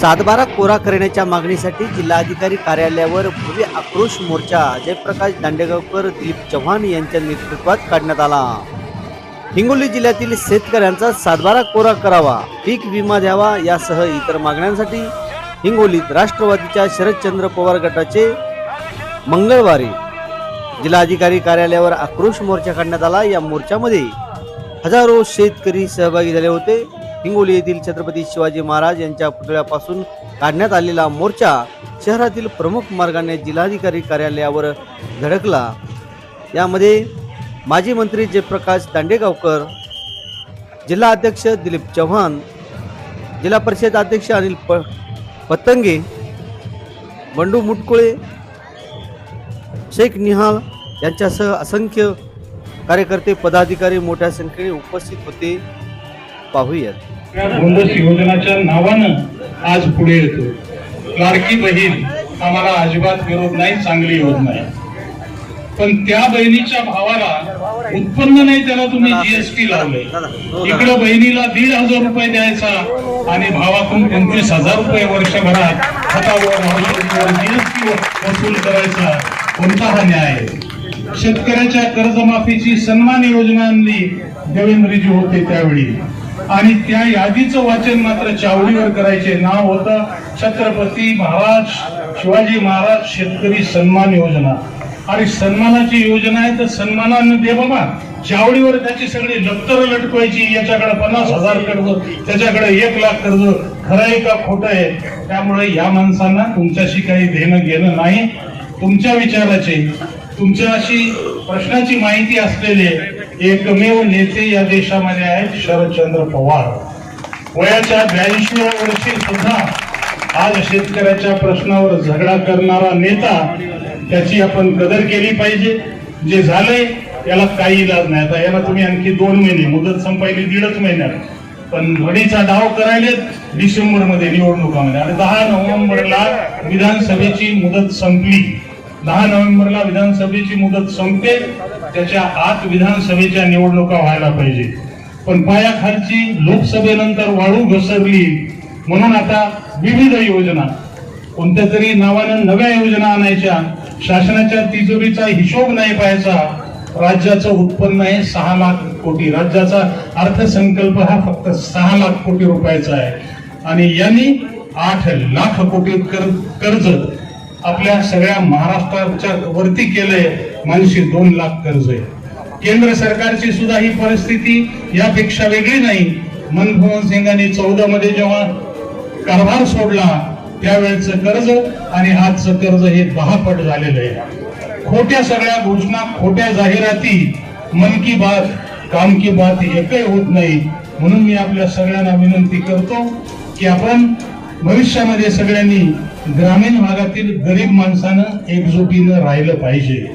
सातबारा कोरा करण्याच्या मागणीसाठी जिल्हाधिकारी कार्यालयावर भव्य आक्रोश मोर्चा जयप्रकाश दांडेगावकर दिलीप चव्हाण यांच्या नेतृत्वात काढण्यात आला. हिंगोली जिल्ह्यातील शेतकऱ्यांचा सातबारा कोरा करावा पीक विमा द्यावा यासह इतर मागण्यांसाठी हिंगोलीत राष्ट्रवादीच्या शरदचंद्र पवार गटाचे मंगळवारी जिल्हाधिकारी कार्यालयावर आक्रोश मोर्चा काढण्यात आला. या मोर्चामध्ये हजारो शेतकरी सहभागी झाले होते. हिंगोली येथील छत्रपती शिवाजी महाराज यांच्या पुतळ्यापासून काढण्यात आलेला मोर्चा शहरातील प्रमुख मार्गाने जिल्हाधिकारी कार्यालयावर धडकला. यामध्ये माजी मंत्री जयप्रकाश दांडेगावकर जिल्हा अध्यक्ष दिलीप चव्हाण जिल्हा परिषद अध्यक्ष अनिल प पतंगे बंडू मुटकुळे शेख निहाल यांच्यासह असंख्य कार्यकर्ते पदाधिकारी मोठ्या संख्येने उपस्थित होते. पाहूयात या योजनाच्या नावानं आज पुढे येतो. लाडकी बहीण आम्हाला अजिबात विरोध नाही चांगली योजना आहे पण त्या बहिणीच्या भावाला उत्पन्न नाही त्याला तुम्ही जीएसटी लावले इकडं बहिणीला दीड हजार रुपये द्यायचा आणि भावातून पंचवीस हजार रुपये वर्षभरात हातावर जीएसटी वसूल करायचा कोणता हा न्याय. आहे? शेतकऱ्याच्या कर्जमाफीची सन्मान योजना आणली देवेंद्रजी होते त्यावेळी. आणि त्या यादीचं वाचन मात्र चावडीवर करायचे. नाव होतं छत्रपती महाराज शिवाजी महाराज शेतकरी सन्मान योजना. आणि सन्मानाची योजना आहे तर सन्मानानं दे बाबा. चावडीवर त्याची सगळी दप्तर लटकवायची याच्याकडे पन्नास हजार कर्ज त्याच्याकडे एक लाख कर्ज. खरं आहे का खोटं आहे? त्यामुळे या माणसांना तुमच्याशी काही देणं घेणं नाही. तुमच्या विचाराचे तुमच्या अशी प्रश्नाची माहिती असलेले एकमेव नेते या देशामध्ये आहेत शरदचंद्र पवार. वयाच्या ब्याऐंशीव्या वर्षी सुद्धा आज शेतकऱ्याच्या प्रश्नावर झगडा करणारा नेता त्याची आपण कदर केली पाहिजे. जे झालंय याला काही इलाज नाही. आता याला तुम्ही आणखी दोन महिने मुदत संपायली दीडच महिन्यात. पण घडीचा डाव करायलेत डिसेंबरमध्ये निवडणुकामध्ये. आणि दहा नोव्हेंबरला विधानसभेची मुदत संपली. दहा नोव्हेंबरला विधानसभेची मुदत संपते त्याच्या आत विधानसभेच्या निवडणुका व्हायला पाहिजे. पण पायाखालची लोकसभेनंतर वाळू घसरली म्हणून आता विविध योजना कोणत्या तरी नावानं नव्या योजना आणायच्या शासनाच्या तिजोरीचा हिशोब नाही पाहायचा राज्याचं उत्पन्न आहे सहा लाख कोटी. राज्याचा अर्थसंकल्प हा फक्त सहा लाख कोटी रुपयाचा आहे. आणि यांनी आठ लाख कोटी कर्ज आपल्या सगळ्या महाराष्ट्राच्या वरती केलंय मानशी दोन लाख कर्ज आहे. केंद्र सरकारची सुद्धा ही परिस्थिती यापेक्षा वेगळी नाही. मनमोहन सिंगांनी चौदा मध्ये जेव्हा कारभार सोडला त्यावेळेचं कर्ज आणि आजचं कर्ज हे दहा पट झालेलं आहे. खोट्या सगळ्या घोषणा खोट्या जाहिराती मन की बात काम की बात एकही होत नाही. म्हणून मी आपल्या सगळ्यांना विनंती करतो की आपण भविष्यामध्ये सगळ्यांनी ग्रामीण भागातील गरीब माणसानं एकजुटीनं राहिलं पाहिजे.